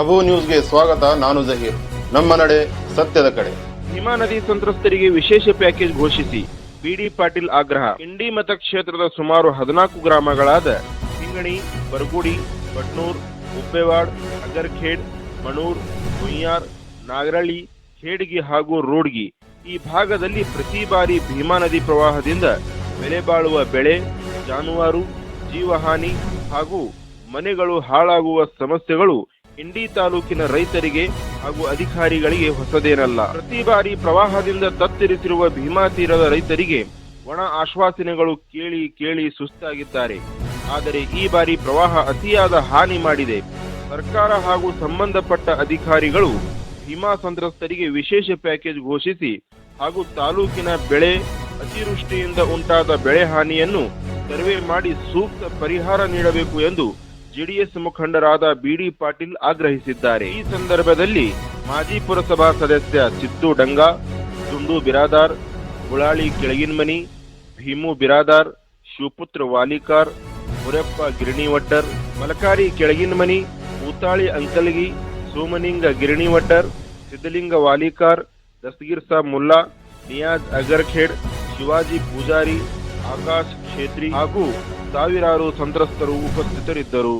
ಅಬು ನ್ಯೂಸ್ಗೆ ಸ್ವಾಗತ, ನಾನು ಜಹೀರ್. ನಮ್ಮ ನಡೆ ಸತ್ಯದ ಕಡೆ. ಭೀಮಾ ನದಿ ಸಂತ್ರಸ್ತರಿಗೆ ವಿಶೇಷ ಪ್ಯಾಕೇಜ್ ಘೋಷಿಸಿ. ಬಿಡಿ ಪಾಟೀಲ್ ಆಗ್ರಹ. ಇಂಡಿ ಮತಕ್ಷೇತ್ರದ ಸುಮಾರು ಹದಿನಾಲ್ಕು ಗ್ರಾಮಗಳಾದ ಹಿಂಗಣಿ ಬರಗುಡಿ, ಬಟ್ನೂರ್, ಉಪ್ಪೆವಾಡ್, ಅಗರ್ಖೇಡ್ ಮಣೂರ್ ಮುಯ್ಯಾರ್ ನಾಗರಳ್ಳಿ ಖೇಡ್ಗಿ ಹಾಗೂ ರೋಡ್ಗಿ. ಈ ಭಾಗದಲ್ಲಿ ಪ್ರತಿ ಬಾರಿ ಭೀಮಾ ನದಿ ಪ್ರವಾಹದಿಂದ ಬೆಲೆ ಬಾಳುವ ಬೆಳೆ, ಜಾನುವಾರು, ಜೀವಹಾನಿ ಹಾಗೂ ಮನೆಗಳು ಹಾಳಾಗುವ ಸಮಸ್ಯೆಗಳು ಇಂಡಿ ತಾಲೂಕಿನ ರೈತರಿಗೆ ಹಾಗೂ ಅಧಿಕಾರಿಗಳಿಗೆ ಹೊಸದೇನಲ್ಲ. ಪ್ರತಿ ಬಾರಿ ಪ್ರವಾಹದಿಂದ ತತ್ತರಿಸಿರುವ ಭೀಮಾ ತೀರದ ರೈತರಿಗೆ ಒಣ ಆಶ್ವಾಸನೆಗಳು ಕೇಳಿ ಕೇಳಿ ಸುಸ್ತಾಗಿದ್ದಾರೆ. ಆದರೆ ಈ ಬಾರಿ ಪ್ರವಾಹ ಅತಿಯಾದ ಹಾನಿ ಮಾಡಿದೆ. ಸರ್ಕಾರ ಹಾಗೂ ಸಂಬಂಧಪಟ್ಟ ಅಧಿಕಾರಿಗಳು ಭೀಮಾ ಸಂತ್ರಸ್ತರಿಗೆ ವಿಶೇಷ ಪ್ಯಾಕೇಜ್ ಘೋಷಿಸಿ ಹಾಗೂ ತಾಲೂಕಿನ ಬೆಳೆ ಅತಿವೃಷ್ಟಿಯಿಂದ ಉಂಟಾದ ಬೆಳೆ ಹಾನಿಯನ್ನು ಸರ್ವೆ ಮಾಡಿ ಸೂಕ್ತ ಪರಿಹಾರ ನೀಡಬೇಕು ಎಂದು ಜೆಡಿಎಸ್ ಮುಖಂಡರಾದ ಬಿಡಿ ಪಾಟೀಲ್ ಆಗ್ರಹಿಸಿದ್ದಾರೆ. ಈ ಸಂದರ್ಭದಲ್ಲಿ ಮಾಜಿ ಪುರಸಭಾ ಸದಸ್ಯ ಚಿತ್ತು ಡಂಗಾ ದುಂಡು ಬಿರಾದಾರ್, ಗುಳಾಳಿ ಕೆಳಗಿನ್ಮನಿ, ಭೀಮು ಬಿರಾದಾರ್, ಶಿವಪುತ್ರ ವಾಲಿಕಾರ್, ಮುರಪ್ಪ ಗಿರಣಿವಡ್ಡರ್ ಮಲಕಾರಿ ಕೆಳಗಿನ್ಮನಿ, ಊತಾಳಿ ಅಂಕಲ್ಗಿ, ಸೋಮನಿಂಗ ಗಿರಣಿವಡ್ಡರ್ ಸಿದ್ದಲಿಂಗ ವಾಲಿಕಾರ್ ದಸ್ಗೀರ್ ಸಾಬ್ ಮುಲ್ಲಾ, ನಿಯಾಜ್ ಅಗರ್ಖೇಡ್, ಶಿವಾಜಿ ಪೂಜಾರಿ ಆಕಾಶ್ ಛೇತ್ರಿ ಹಾಗೂ ಸಾವಿರಾರು ಸಂತ್ರಸ್ತರು ಉಪಸ್ಥಿತರಿದ್ದರು.